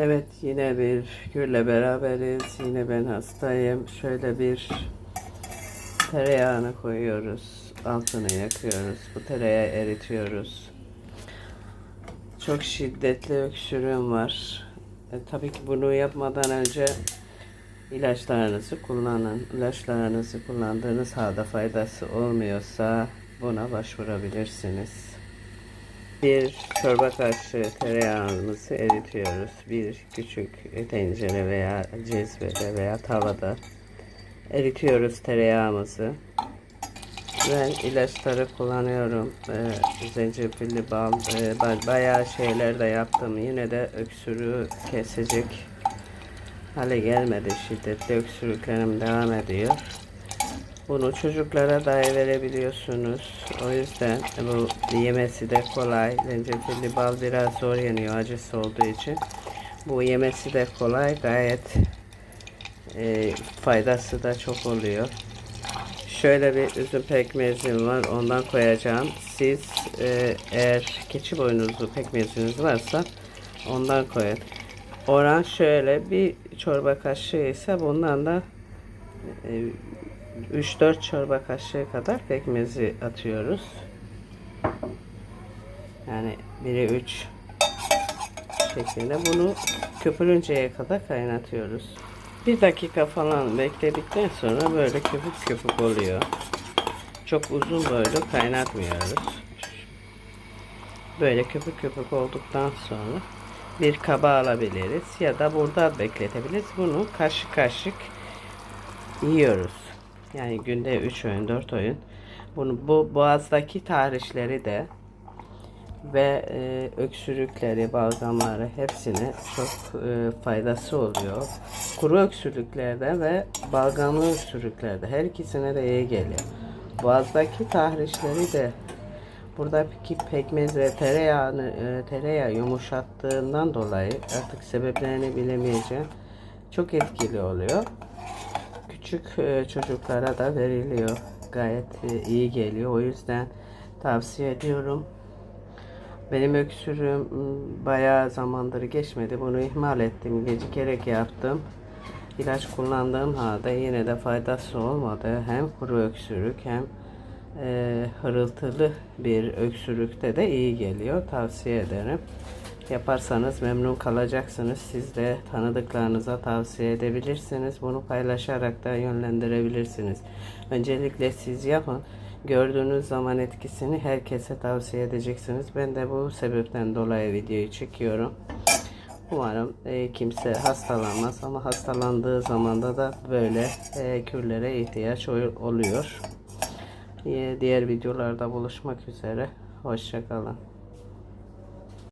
Evet yine bir Gül'le beraberiz. Yine ben hastayım. Şöyle bir tereyağını koyuyoruz. Altını yakıyoruz. Bu tereyağı eritiyoruz. Çok şiddetli öksürüğüm var. E, tabii ki bunu yapmadan önce ilaçlarınızı kullanın. İlaçlarınızı kullandığınız halde faydası olmuyorsa buna başvurabilirsiniz. Bir çorba kaşığı tereyağımızı eritiyoruz. Bir küçük tencere veya cezvede veya tavada eritiyoruz tereyağımızı. Ben ilaçları kullanıyorum. Ee, zencefilli bal, e, ba- bayağı şeyler de yaptım. Yine de öksürüğü kesecek hale gelmedi. Şiddetli öksürüklerim devam ediyor. Bunu çocuklara dahi verebiliyorsunuz. O yüzden bu yemesi de kolay. Zencefilli bal biraz zor yeniyor acısı olduğu için. Bu yemesi de kolay. Gayet e, faydası da çok oluyor. Şöyle bir üzüm pekmezim var. Ondan koyacağım. Siz e, eğer keçi boynuzlu pekmeziniz varsa ondan koyun. Oran şöyle bir çorba kaşığı ise bundan da e, 3-4 çorba kaşığı kadar pekmezi atıyoruz. Yani 1'e 3 şeklinde bunu köpürünceye kadar kaynatıyoruz. Bir dakika falan bekledikten sonra böyle köpük köpük oluyor. Çok uzun böyle kaynatmıyoruz. Böyle köpük köpük olduktan sonra bir kaba alabiliriz ya da burada bekletebiliriz. Bunu kaşık kaşık yiyoruz. Yani günde 3 öğün 4 öğün. Bunu bu boğazdaki tarihleri de ve e, öksürükleri, balgamları hepsine çok e, faydası oluyor. Kuru öksürüklerde ve balgamlı öksürüklerde her ikisine de iyi geliyor. Boğazdaki tahrişleri de buradaki pekmez ve tereyağını e, tereyağı yumuşattığından dolayı artık sebeplerini bilemeyeceğim. Çok etkili oluyor. Küçük e, çocuklara da veriliyor. Gayet e, iyi geliyor. O yüzden tavsiye ediyorum. Benim öksürüğüm bayağı zamandır geçmedi. Bunu ihmal ettim. Gecikerek yaptım. İlaç kullandığım halde yine de faydası olmadı. Hem kuru öksürük hem e, hırıltılı bir öksürükte de iyi geliyor. Tavsiye ederim. Yaparsanız memnun kalacaksınız. Siz de tanıdıklarınıza tavsiye edebilirsiniz. Bunu paylaşarak da yönlendirebilirsiniz. Öncelikle siz yapın. Gördüğünüz zaman etkisini herkese tavsiye edeceksiniz. Ben de bu sebepten dolayı videoyu çekiyorum. Umarım e, kimse hastalanmaz ama hastalandığı zamanda da böyle e, kürlere ihtiyaç ol- oluyor. E, diğer videolarda buluşmak üzere. Hoşçakalın.